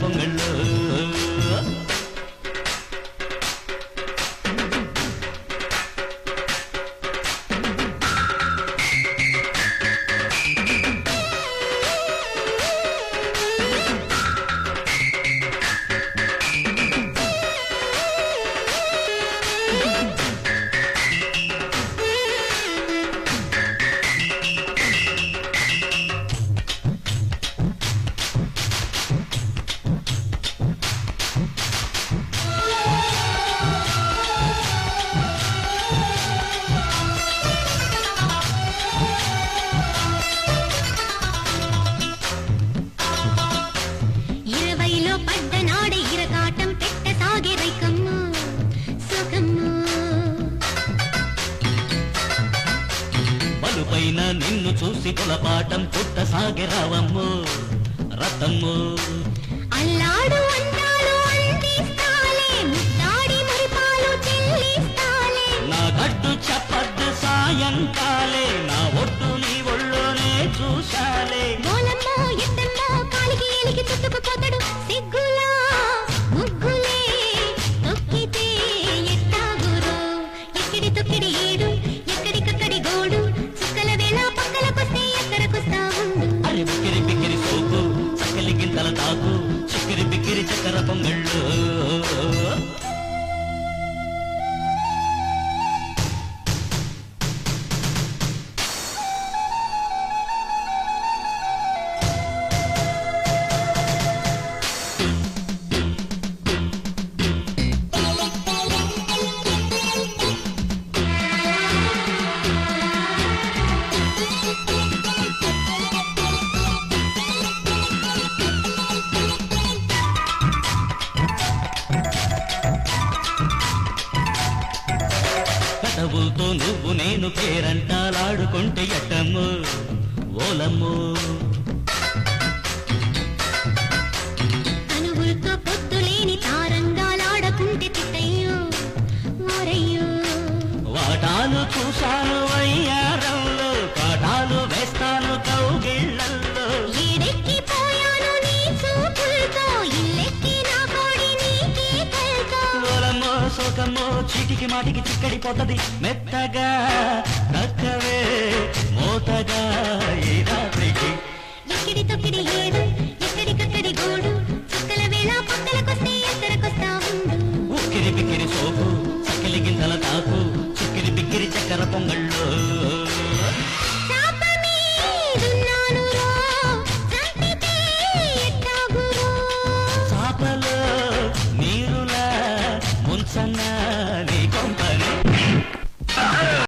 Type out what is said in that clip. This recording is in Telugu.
బిక్కిరి నిన్ను చూసి పొలపాటం పుట్ట సాగే రావమ్ము రతమ్ము అల్లాడు నా గడ్డు చెప్పద్దు సాయంకాలే. కటవులతో నువ్వు నేను పేరంటాలాడుకుంటే ఎట్టమ్ము? ఓలమ్ము. కనువులతో పొద్దులేని తారంగాలాడకుంటే తిట్టయ్యో ఓరయ్యో వాటాలు చూశాను వయ్యారంలో చీటికి మాటికి చిక్కడిపోతది మెత్తగా తక్కవే మోతగా ఈ రాత్రికి. ఎక్కడి తొక్కిడి ఏడు ఎక్కడికక్కడి గోడు. చుక్కల వేళ పక్కలకొస్తే ఎక్కడికొస్తా ఉండు. ఉక్కిరి బిక్కిరి సోపు చక్కిలి గింతల తాకు చిక్కిరి బిక్కిరి చక్కెర పొంగళ్ళు.